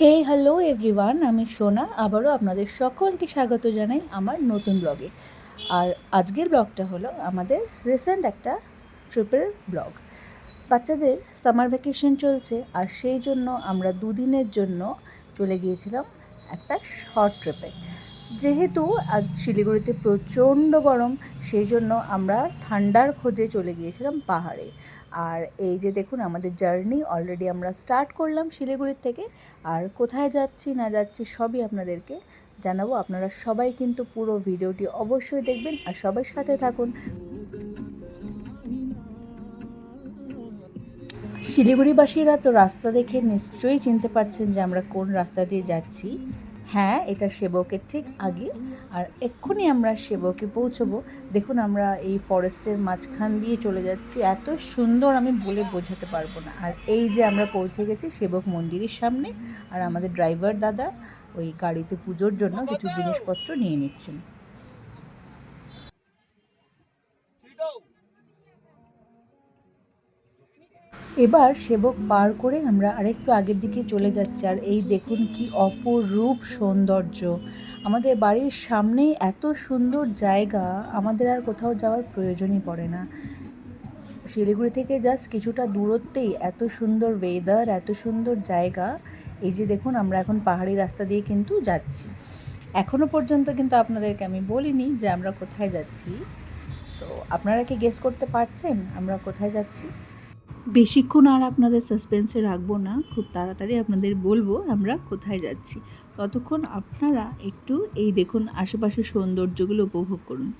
হে hello everyone আমি সোনা। আবারও আপনাদের সকলকে স্বাগত জানাই আমার নতুন ব্লগে। আর আজকের ব্লগটা হলো আমাদের রিসেন্ট একটা ট্রিপের ব্লগ। বাচ্চাদের সামার ভ্যাকেশন চলছে, আর সেই জন্য আমরা দুদিনের জন্য চলে গিয়েছিলাম একটা শর্ট ট্রিপে যেহেতু আজ শিলিগুড়িতে প্রচণ্ড গরম, সেই জন্য আমরা ঠান্ডার খোঁজে চলে গিয়েছিলাম পাহাড়ে। আর এই যে দেখুন, আমাদের জার্নি অলরেডি আমরা স্টার্ট করলাম শিলিগুড়ির থেকে। আর কোথায় যাচ্ছি, না যাচ্ছি, সবই আপনাদেরকে জানাব। আপনারা সবাই কিন্তু পুরো ভিডিওটি অবশ্যই দেখবেন আর সবার সাথে থাকুন। শিলিগুড়িবাসীরা তো রাস্তা দেখে নিশ্চয়ই চিনতে পারছেন যে আমরা কোন রাস্তা দিয়ে যাচ্ছি। হ্যাঁ এটা সেবকের ঠিক আগে। আর এক্ষুনি আমরা সেবকে পৌঁছবো। দেখুন আমরা এই ফরেস্টের মাঝখান দিয়ে চলে যাচ্ছি। এত সুন্দর আমি বলে বোঝাতে পারব না। আর এই যে আমরা পৌঁছে গেছি সেবক মন্দিরের সামনে, আর আমাদের ড্রাইভার দাদা ওই গাড়িতে পুজোর জন্য কিছু জিনিসপত্র নিয়ে নিচ্ছেন। এবার সেবক পার করে আমরা আরেকটু আগের দিকে চলে যাচ্ছি। আর এই দেখুন কি অপরূপ সৌন্দর্য। আমাদের বাড়ির সামনেই এত সুন্দর জায়গা, আমাদের আর কোথাও যাওয়ার প্রয়োজনই পড়ে না। শিলিগুড়ি থেকে জাস্ট কিছুটা দূরত্বেই এত সুন্দর ওয়েদার এত সুন্দর জায়গা। এই যে দেখুন, আমরা এখন পাহাড়ি রাস্তা দিয়ে কিন্তু যাচ্ছি। এখনও পর্যন্ত কিন্তু আপনাদেরকে আমি বলিনি যে আমরা কোথায় যাচ্ছি। তো আপনারা কি গেস করতে পারছেন আমরা কোথায় যাচ্ছি? বেশিক্ষণ আর আপনাদের সাসপেন্সে রাখব না, খুব তাড়াতাড়ি আপনাদের বলব আমরা কোথায় যাচ্ছি। ততক্ষণ আপনারা একটু এই দেখুন আশেপাশের সৌন্দর্যগুলো উপভোগ করুন।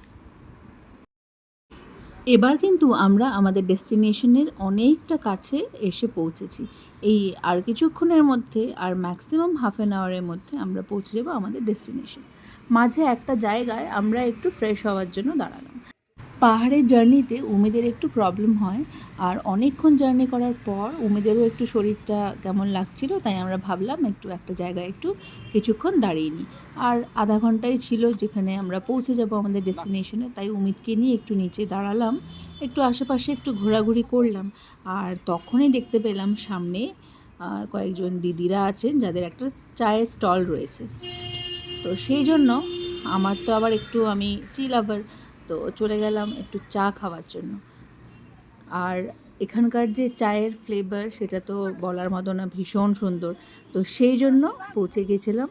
এবার কিন্তু আমরা আমাদের ডেস্টিনেশনের অনেকটা কাছে এসে পৌঁছেছি। এই আর কিছুক্ষণের মধ্যে আর ম্যাক্সিমাম হাফ অ্যান আওয়ারের মধ্যে আমরা পৌঁছে যাব আমাদের ডেস্টিনেশন। মাঝে একটা জায়গায় আমরা একটু ফ্রেশ হওয়ার জন্য দাঁড়ালাম। পাহাড়ের জার্নিতে উমেদের একটু প্রবলেম হয়, আর অনেকক্ষণ জার্নি করার পর উমেদেরও একটু শরীরটা কেমন লাগছিল তাই আমরা ভাবলাম একটু একটা জায়গায় একটু কিছুক্ষণ দাঁড়িয়ে নিই। আর আধা ঘন্টাই ছিল যেখানে আমরা পৌঁছে যাব আমাদের ডেস্টিনেশনে তাই উমিদকে নিয়ে একটু নিচে দাঁড়ালাম, একটু আশেপাশে একটু ঘোরাঘুরি করলাম, আর তখনই দেখতে পেলাম সামনে কয়েকজন দিদিরা আছেন যাদের একটা চায়ের স্টল রয়েছে। তো সেই জন্য আমার তো আবার একটু আমি টি লাভার তো চলে গেলাম একটু চা খাওয়ার জন্য। আর এখানকার যে চায়ের ফ্লেভার সেটা তো বলার মতো না, ভীষণ সুন্দর। তো সেই জন্য পৌঁছে গেছিলাম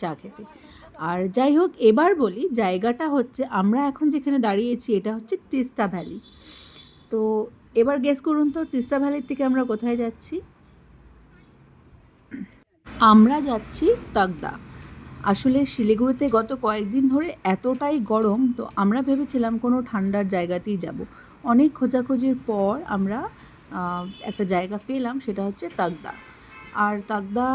চা খেতে। আর যাই হোক, এবার বলি জায়গাটা হচ্ছে আমরা এখন যেখানে দাঁড়িয়েছি এটা হচ্ছে তিস্তা ভ্যালি। তো এবার গেস করুন তো তিস্তা ভ্যালির থেকে আমরা কোথায় যাচ্ছি? আমরা যাচ্ছি তাগদা আসলে শিলিগুড়িতে গত কয়েকদিন ধরে এতটাই গরম, তো আমরা ভেবেছিলাম কোনো ঠান্ডার জায়গাতেই যাব। অনেক খোঁজাখুঁজির পর আমরা একটা জায়গা পেলাম, সেটা হচ্ছে তাগদা আর তাগদা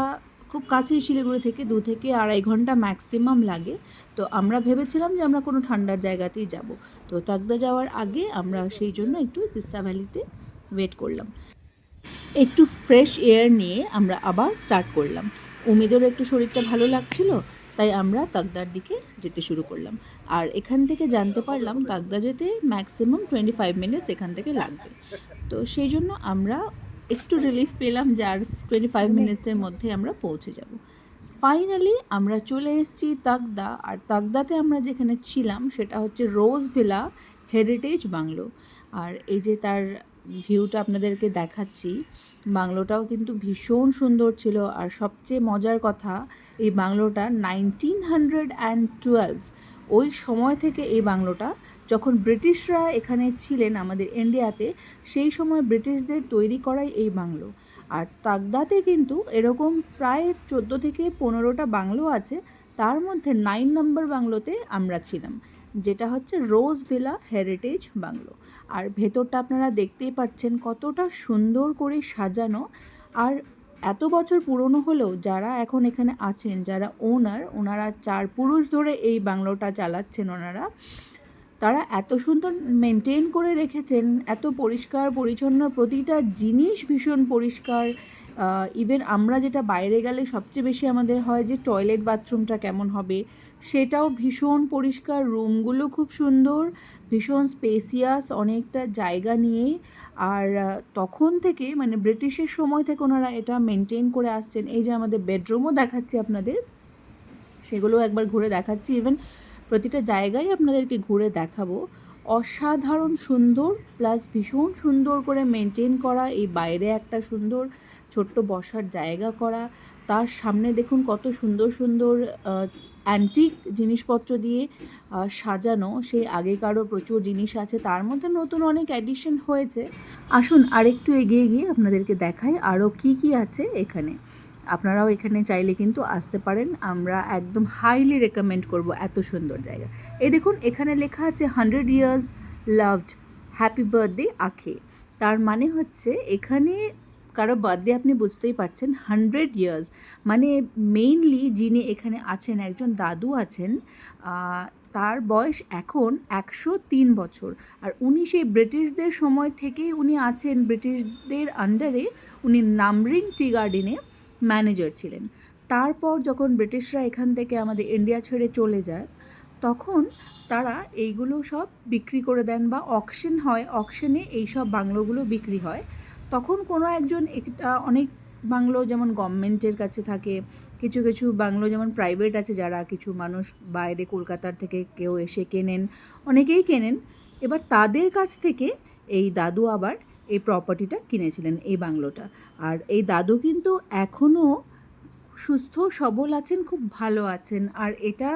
খুব কাছেই শিলিগুড়ি থেকে, দু থেকে আড়াই ঘণ্টা ম্যাক্সিমাম লাগে। তো আমরা ভেবেছিলাম যে আমরা কোনো ঠান্ডার জায়গাতেই যাব। তো তাগদা যাওয়ার আগে আমরা সেই জন্য একটু তিস্তা ভ্যালিতে ওয়েট করলাম। একটু ফ্রেশ এয়ার নিয়ে আমরা আবার স্টার্ট করলাম। উমেদেরও একটু শরীরটা ভালো লাগছিল তাই আমরা তাগদার দিকে যেতে শুরু করলাম। আর এখান থেকে জানতে পারলাম তাগদা যেতে ম্যাক্সিমাম টোয়েন্টি ফাইভ মিনিটস এখান থেকে লাগবে। তো সেই জন্য আমরা একটু রিলিফ পেলাম যে আর টোয়েন্টি ফাইভ মিনিটসের মধ্যে আমরা পৌঁছে যাব। ফাইনালি আমরা চলে এসেছি তাগদা আর তাগদাতে আমরা যেখানে ছিলাম সেটা হচ্ছে রোজ ভিলা হেরিটেজ বাংলো। আর এই যে তার ভিউটা আপনাদেরকে দেখাচ্ছি। বাংলোটাও কিন্তু ভীষণ সুন্দর ছিল। আর সবচেয়ে মজার কথা, এই বাংলোটা নাইনটিন হান্ড্রেড অ্যান্ড টুয়েলভ ওই সময় থেকে এই বাংলোটা যখন ব্রিটিশরা এখানে ছিলেন আমাদের ইন্ডিয়াতে, সেই সময় ব্রিটিশদের তৈরি করাই এই বাংলো। আর তাগদাতে কিন্তু এরকম প্রায় চোদ্দ থেকে পনেরোটা বাংলো আছে। তার মধ্যে নাইন নম্বর বাংলোতে আমরা ছিলাম। যেটা হচ্ছে রোজ ভিলা হেরিটেজ বাংলো। আর ভেতরটা আপনারা দেখতেই পাচ্ছেন কতটা সুন্দর করে সাজানো। আর এত বছর পুরনো হলেও যারা এখন এখানে আছেন, যারা ওনার, ওনারা চার পুরুষ ধরে এই বাংলোটা চালাচ্ছেন ওনারা, তারা এত সুন্দর মেনটেন করে রেখেছেন, এত পরিষ্কার, পরিচ্ছন্ন, প্রতিটা জিনিস ভীষণ পরিষ্কার ইভেন আমরা যেটা বাইরে গেলে সবচেয়ে বেশি আমাদের হয় যে টয়লেট বাথরুমটা কেমন হবে, সেটাও ভীষণ পরিষ্কার রুমগুলো খুব সুন্দর, ভীষণ স্পেসিয়াস অনেকটা জায়গা নিয়ে। আর তখন থেকে মানে ব্রিটিশের সময় থেকে ওনারা এটা মেনটেন করে আসছেন। এই যে আমাদের বেডরুমও দেখাচ্ছি আপনাদের, সেগুলো একবার ঘুরে দেখাচ্ছি। ইভেন প্রতিটা জায়গায় আপনাদেরকে ঘুরে দেখাবো। অসাধারণ সুন্দর প্লাস ভীষণ সুন্দর করে মেনটেন করা, এই বাইরে একটা সুন্দর ছোট্ট বসার জায়গা করা। তার সামনে দেখুন কত সুন্দর সুন্দর অ্যান্টিক জিনিসপত্র দিয়ে সাজানো। সেই আগেকারও প্রচুর জিনিস আছে। তার মধ্যে নতুন অনেক অ্যাডিশন হয়েছে। আসুন আরেকটু এগিয়ে গিয়ে আপনাদেরকে দেখাই আরও কি কি আছে এখানে। আপনারাও এখানে চাইলে কিন্তু আসতে পারেন। আমরা একদম হাইলি রেকমেন্ড করব এত সুন্দর জায়গা। এই দেখুন, এখানে লেখা আছে hundred years loved happy birthday আখে। তার মানে হচ্ছে এখানে কারও বার্থডে আপনি বুঝতেই পারছেন হান্ড্রেড ইয়ার্স মানে মেইনলি যিনি এখানে আছেন, একজন দাদু আছেন তার বয়স এখন একশো তিন বছর। আর উনি সেই ব্রিটিশদের সময় থেকেই উনি আছেন। ব্রিটিশদের আন্ডারে উনি নামরিং টি গার্ডেনে ম্যানেজার ছিলেন। তারপর যখন ব্রিটিশরা এখান থেকে আমাদের ইন্ডিয়া ছেড়ে চলে যায়, তখন তারা এইগুলো সব বিক্রি করে দেন বা অকশন হয় অকশনে এই সব বাংলোগুলো বিক্রি হয়। তখন কোনো একজন একটা অনেক বাংলো যেমন গভর্নমেন্টের কাছে থাকে, কিছু কিছু বাংলো যেমন প্রাইভেট আছে যারা কিছু মানুষ বাইরে কলকাতার থেকে কেউ এসে কেনেন, অনেকেই কেনেন। এবার তাদের কাছ থেকে এই দাদু আবার এই প্রপার্টিটা কিনেছিলেন এই বাংলোটা। আর এই দাদু কিন্তু এখনও সুস্থ সবল আছেন খুব ভালো আছেন। আর এটা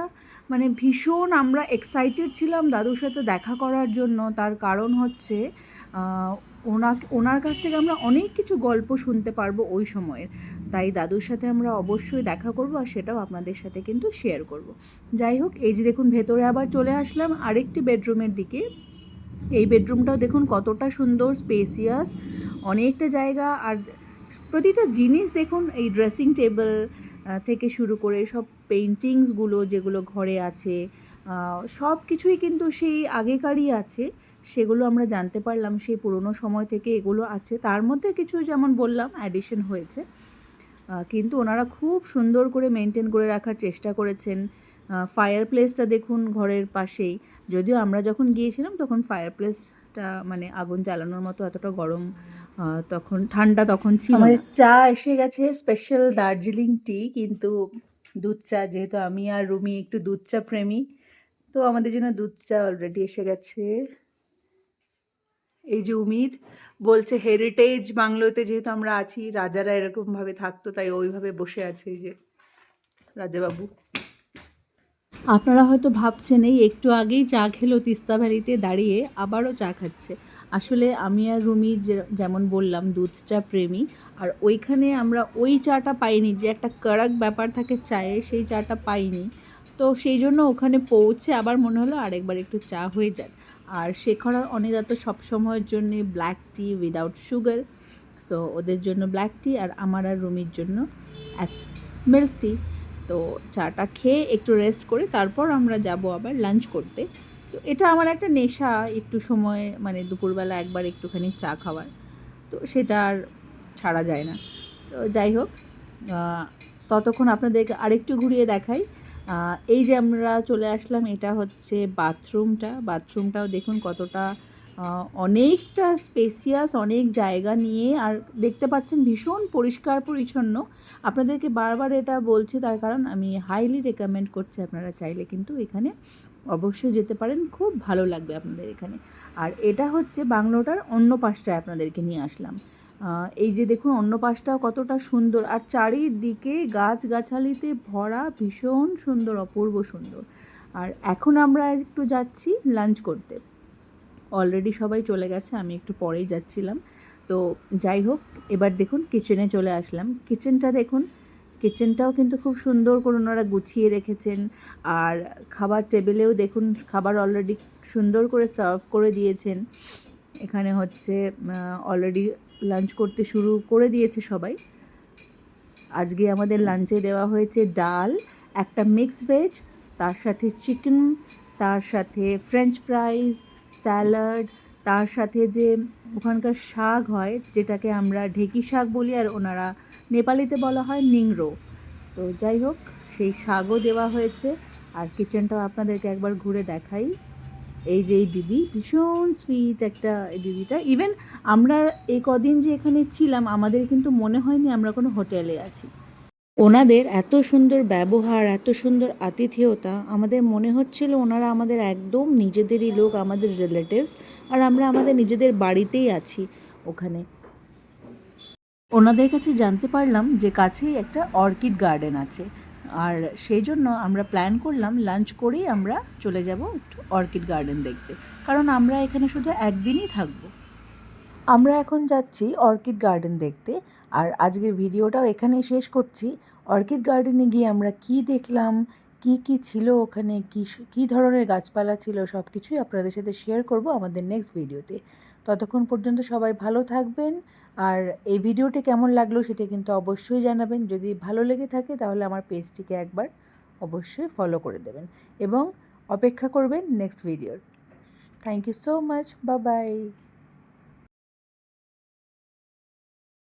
মানে ভীষণ আমরা এক্সাইটেড ছিলাম দাদুর সাথে দেখা করার জন্য। তার কারণ হচ্ছে আহ, ওনা ওনার কাছ থেকে আমরা অনেক কিছু গল্প শুনতে পারব ওই সময়ের। তাই দাদুর সাথে আমরা অবশ্যই দেখা করব আর সেটাও আপনাদের সাথে কিন্তু শেয়ার করব। যাই হোক এই যে দেখুন ভেতরে আবার চলে আসলাম আরেকটি বেডরুমের দিকে। এই বেডরুমটাও দেখুন কতটা সুন্দর স্পেসিয়াস অনেকটা জায়গা। আর প্রতিটা জিনিস দেখুন, এই ড্রেসিং টেবিল থেকে শুরু করে সব পেন্টিংসগুলো যেগুলো ঘরে আছে সব কিছুই কিন্তু সেই আগেকারই আছে। সেগুলো আমরা জানতে পারলাম, সেই পুরনো সময় থেকে এগুলো আছে। তার মধ্যে কিছু যেমন বললাম অ্যাডিশন হয়েছে। কিন্তু ওনারা খুব সুন্দর করে মেনটেন করে রাখার চেষ্টা করেছেন। ফায়ার প্লেসটা দেখুন ঘরের পাশেই। যদিও আমরা যখন গিয়েছিলাম তখন ফায়ার প্লেসটা মানে আগুন জ্বালানোর মতো এতটা গরম তখন, ঠান্ডা তখন ছিল চা এসে গেছে স্পেশাল দার্জিলিং টি কিন্তু দুধ চা, যেহেতু আমি আর রুমি একটু দুধ চা প্রেমী, তো আমাদের জন্য দুধ চা অলরেডি এসে গেছে। এই যে উমিদ বলছে হেরিটেজ বাংলোতে যেহেতু আমরা আছি, রাজারা এরকমভাবে থাকতো, তাই ওইভাবে বসে আছে এই যে রাজাবাবু। আপনারা হয়তো ভাবছেন, এই একটু আগেই চা খেলো তিস্তা ভ্যালিতে, দাঁড়িয়ে আবারও চা খাচ্ছে। আসলে আমি আর রুমি যেমন বললাম, দুধ চা প্রেমী। আর ওইখানে আমরা ওই চাটা পাইনি যে, একটা কড়াক ব্যাপার থাকে চায়ে, সেই চাটা পাইনি। তো সেই জন্য ওখানে পৌঁছে আবার মনে হলো আরেকবার একটু চা হয়ে যাক। আর শেখর আর অনিদা তো সবসময়ের জন্য black tea without sugar so ওদের জন্য ব্ল্যাক টি আর আমার আর রুমির জন্য এক মিল্ক টি তো চাটা খেয়ে একটু রেস্ট করে তারপর আমরা যাব আবার লাঞ্চ করতে। তো এটা আমার একটা নেশা একটু সময় মানে দুপুরবেলা একবার একটুখানি চা খাওয়ার। তো সেটা আর ছাড়া যায় না। তো যাই হোক ততক্ষণ আপনাদেরকে আরেকটু ঘুরিয়ে দেখাই। এই যে আমরা চলে আসলাম, এটা হচ্ছে বাথরুমটা বাথরুমটাও দেখুন কতটা অনেকটা স্পেসিয়াস অনেক জায়গা নিয়ে আর দেখতে পাচ্ছেন ভীষণ পরিষ্কার পরিচ্ছন্ন। আপনাদেরকে বারবার এটা বলছি, তার কারণ আমি হাইলি রেকমেন্ড করছি আপনারা চাইলে কিন্তু এখানে অবশ্যই যেতে পারেন, খুব ভালো লাগবে আপনাদের এখানে। আর এটা হচ্ছে বাংলোটার অন্য পাশটায় আপনাদেরকে নিয়ে আসলাম। এই যে দেখুন, অন্য পাশটাও কতটা সুন্দর। আর চারিদিকে গাছগাছালিতে ভরা ভীষণ সুন্দর, অপূর্ব সুন্দর। আর এখন আমরা একটু যাচ্ছি লাঞ্চ করতে। অলরেডি সবাই চলে গেছে, আমি একটু পরেই যাচ্ছিলাম। তো যাই হোক, এবার দেখুন কিচেনে চলে আসলাম। কিচেনটা দেখুন কিচেনটাও কিন্তু খুব সুন্দর করে ওনারা গুছিয়ে রেখেছেন। আর খাবার টেবিলেও দেখুন, খাবার অলরেডি সুন্দর করে সার্ভ করে দিয়েছেন। এখানে হচ্ছে অলরেডি লাঞ্চ করতে শুরু করে দিয়েছে সবাই। আজকে আমাদের লাঞ্চে দেওয়া হয়েছে ডাল, একটা মিক্স ভেজ তার সাথে চিকেন তার সাথে ফ্রেঞ্চ ফ্রাইজ স্যালাড, তার সাথে যে ওখানকার শাক হয়, যেটাকে আমরা ঢেকি শাক বলি আর ওনারা নেপালিতে বলা হয় নিংরো তো যাই হোক, সেই শাকও দেওয়া হয়েছে। আর কিচেনটাও আপনাদেরকে একবার ঘুরে দেখাই। এই যে এই দিদি, ভীষণ সুইট একটা এই দিদিটা। ইভেন আমরা এই কদিন যে এখানে ছিলাম, আমাদের কিন্তু মনে হয়নি আমরা কোনো হোটেলে আছি। ওনাদের এত সুন্দর ব্যবহার, এত সুন্দর আতিথেয়তা, আমাদের মনে হচ্ছিল ওনারা আমাদের একদম নিজেদেরই লোক, আমাদের রিলেটিভস আর আমরা আমাদের নিজেদের বাড়িতেই আছি ওখানে। ওনাদের কাছে জানতে পারলাম যে কাছেই একটা অর্কিড গার্ডেন আছে। আর সেই জন্য আমরা প্ল্যান করলাম লাঞ্চ করেই আমরা চলে যাব একটু অর্কিড গার্ডেন দেখতে। কারণ আমরা এখানে শুধু একদিনই থাকব। আমরা এখন যাচ্ছি অর্কিড গার্ডেন দেখতে। আর আজকের ভিডিওটাও এখানেই শেষ করছি। অর্কিড গার্ডেনে গিয়ে আমরা কি দেখলাম, কি কি ছিল ওখানে, কি, কী ধরনের গাছপালা ছিল সব কিছুই আপনাদের সাথে শেয়ার করব আমাদের নেক্সট ভিডিওতে। ততক্ষণ পর্যন্ত সবাই ভালো থাকবেন। আর এই ভিডিওটি কেমন লাগল সেটা কিন্তু অবশ্যই জানাবেন। যদি ভালো লেগে থাকে তাহলে আমার পেজটিকে একবার অবশ্যই ফলো করে দেবেন। এবং অপেক্ষা করবেন নেক্সট ভিডিওর থ্যাংক ইউ সো মাচ বা বাই